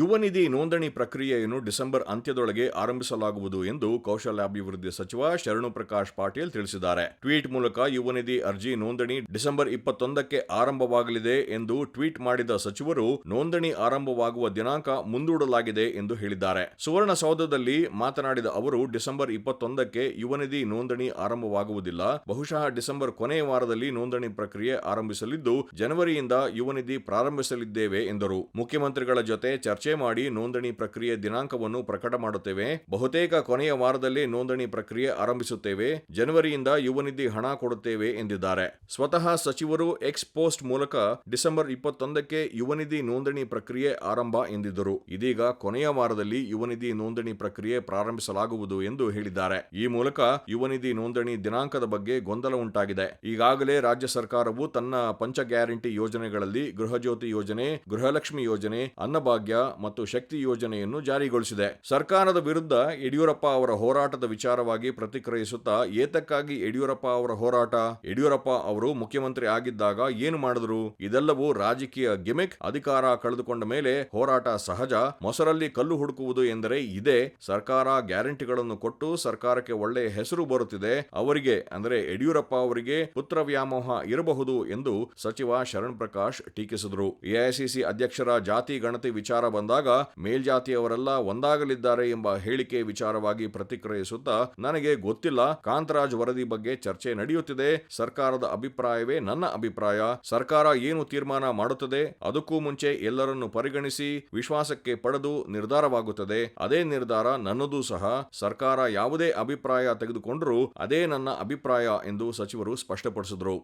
ಯುವ ನಿಧಿ ನೋಂದಣಿ ಪ್ರಕ್ರಿಯೆಯನ್ನು ಡಿಸೆಂಬರ್ ಅಂತ್ಯದೊಳಗೆ ಆರಂಭಿಸಲಾಗುವುದು ಎಂದು ಕೌಶಲ್ಯಾಭಿವೃದ್ಧಿ ಸಚಿವ ಶರಣು ಪ್ರಕಾಶ್ ಪಾಟೀಲ್ ತಿಳಿಸಿದ್ದಾರೆ. ಟ್ವೀಟ್ ಮೂಲಕ ಯುವನಿಧಿ ಅರ್ಜಿ ನೋಂದಣಿ ಡಿಸೆಂಬರ್ ಇಪ್ಪತ್ತೊಂದಕ್ಕೆ ಆರಂಭವಾಗಲಿದೆ ಎಂದು ಟ್ವೀಟ್ ಮಾಡಿದ ಸಚಿವರು, ನೋಂದಣಿ ಆರಂಭವಾಗುವ ದಿನಾಂಕ ಮುಂದೂಡಲಾಗಿದೆ ಎಂದು ಹೇಳಿದ್ದಾರೆ. ಸುವರ್ಣಸೌಧದಲ್ಲಿ ಮಾತನಾಡಿದ ಅವರು, ಡಿಸೆಂಬರ್ ಇಪ್ಪತ್ತೊಂದಕ್ಕೆ ಯುವನಿಧಿ ನೋಂದಣಿ ಆರಂಭವಾಗುವುದಿಲ್ಲ. ಬಹುಶಃ ಡಿಸೆಂಬರ್ ಕೊನೆಯ ವಾರದಲ್ಲಿ ನೋಂದಣಿ ಪ್ರಕ್ರಿಯೆ ಆರಂಭಿಸಲಿದ್ದು, ಜನವರಿಯಿಂದ ಯುವನಿಧಿ ಪ್ರಾರಂಭಿಸಲಿದ್ದೇವೆ ಎಂದರು. ಮುಖ್ಯಮಂತ್ರಿಗಳ ಜೊತೆ ಚರ್ಚೆ ಮಾಡಿ ನೋಂದಣಿ ಪ್ರಕ್ರಿಯೆ ದಿನಾಂಕವನ್ನು ಪ್ರಕಟ ಮಾಡುತ್ತೇವೆ. ಬಹುತೇಕ ಕೊನೆಯ ವಾರದಲ್ಲಿ ನೋಂದಣಿ ಪ್ರಕ್ರಿಯೆ ಆರಂಭಿಸುತ್ತೇವೆ. ಜನವರಿಯಿಂದ ಯುವನಿಧಿ ಹಣ ಕೊಡುತ್ತೇವೆ ಎಂದಿದ್ದಾರೆ. ಸ್ವತಃ ಸಚಿವರು ಎಕ್ಸ್ ಪೋಸ್ಟ್ ಮೂಲಕ ಡಿಸೆಂಬರ್ ಇಪ್ಪತ್ತೊಂದಕ್ಕೆ ಯುವನಿಧಿ ನೋಂದಣಿ ಪ್ರಕ್ರಿಯೆ ಆರಂಭ ಎಂದಿದ್ದರು. ಇದೀಗ ಕೊನೆಯ ವಾರದಲ್ಲಿ ಯುವನಿಧಿ ನೋಂದಣಿ ಪ್ರಕ್ರಿಯೆ ಪ್ರಾರಂಭಿಸಲಾಗುವುದು ಎಂದು ಹೇಳಿದ್ದಾರೆ. ಈ ಮೂಲಕ ಯುವನಿಧಿ ನೋಂದಣಿ ದಿನಾಂಕದ ಬಗ್ಗೆ ಗೊಂದಲ ಉಂಟಾಗಿದೆ. ಈಗಾಗಲೇ ರಾಜ್ಯ ಸರ್ಕಾರವು ತನ್ನ ಪಂಚ ಗ್ಯಾರಂಟಿ ಯೋಜನೆಗಳಲ್ಲಿ ಗೃಹಜ್ಯೋತಿ ಯೋಜನೆ, ಗೃಹಲಕ್ಷ್ಮಿ ಯೋಜನೆ, ಅನ್ನಭಾಗ್ಯ ಮತ್ತು ಶಕ್ತಿ ಯೋಜನೆಯನ್ನು ಜಾರಿಗೊಳಿಸಿದೆ. ಸರ್ಕಾರದ ವಿರುದ್ಧ ಯಡಿಯೂರಪ್ಪ ಅವರ ಹೋರಾಟದ ವಿಚಾರವಾಗಿ ಪ್ರತಿಕ್ರಿಯಿಸುತ್ತಾ ಏತಕ್ಕಾಗಿ ಯಡಿಯೂರಪ್ಪ ಅವರ ಹೋರಾಟ? ಯಡಿಯೂರಪ್ಪ ಅವರು ಮುಖ್ಯಮಂತ್ರಿ ಆಗಿದ್ದಾಗ ಏನು ಮಾಡಿದ್ರು? ಇದೆಲ್ಲವೂ ರಾಜಕೀಯ ಗಿಮಿಕ್, ಅಧಿಕಾರ ಕಳೆದುಕೊಂಡ ಮೇಲೆ ಹೋರಾಟ ಸಹಜ, ಮೊಸರಲ್ಲಿ ಕಲ್ಲು ಹುಡುಕುವುದು ಎಂದರೆ ಇದೇ. ಸರ್ಕಾರ ಗ್ಯಾರಂಟಿಗಳನ್ನು ಕೊಟ್ಟು ಸರ್ಕಾರಕ್ಕೆ ಒಳ್ಳೆಯ ಹೆಸರು ಬರುತ್ತಿದೆ. ಅವರಿಗೆ, ಅಂದರೆ ಯಡಿಯೂರಪ್ಪ ಅವರಿಗೆ ಪುತ್ರ ವ್ಯಾಮೋಹ ಇರಬಹುದು ಎಂದು ಸಚಿವ ಶರಣ್ ಪ್ರಕಾಶ್ ಟೀಕಿಸಿದರು. ಎಐಸಿಸಿ ಅಧ್ಯಕ್ಷರ ಜಾತಿ ಗಣತಿ ವಿಚಾರ ಬಂದಾಗ ಮೇಲ್ಜಾತಿಯವರೆಲ್ಲ ಒಂದಾಗಲಿದ್ದಾರೆ ಎಂಬ ಹೇಳಿಕೆ ವಿಚಾರವಾಗಿ ಪ್ರತಿಕ್ರಿಯಿಸುತ್ತಾ, ನನಗೆ ಗೊತ್ತಿಲ್ಲ, ಕಾಂತರಾಜ್ ವರದಿ ಬಗ್ಗೆ ಚರ್ಚೆ ನಡೆಯುತ್ತಿದೆ, ಸರ್ಕಾರದ ಅಭಿಪ್ರಾಯವೇ ನನ್ನ ಅಭಿಪ್ರಾಯ, ಸರ್ಕಾರ ಏನು ತೀರ್ಮಾನ ಮಾಡುತ್ತದೆ, ಅದಕ್ಕೂ ಮುಂಚೆ ಎಲ್ಲರನ್ನು ಪರಿಗಣಿಸಿ ವಿಶ್ವಾಸಕ್ಕೆ ಪಡೆದು ನಿರ್ಧಾರವಾಗುತ್ತದೆ. ಅದೇ ನಿರ್ಧಾರ ನನ್ನದೂ ಸಹ. ಸರ್ಕಾರ ಯಾವುದೇ ಅಭಿಪ್ರಾಯ ತೆಗೆದುಕೊಂಡರೂ ಅದೇ ನನ್ನ ಅಭಿಪ್ರಾಯ ಎಂದು ಸಚಿವರು ಸ್ಪಷ್ಟಪಡಿಸಿದರು.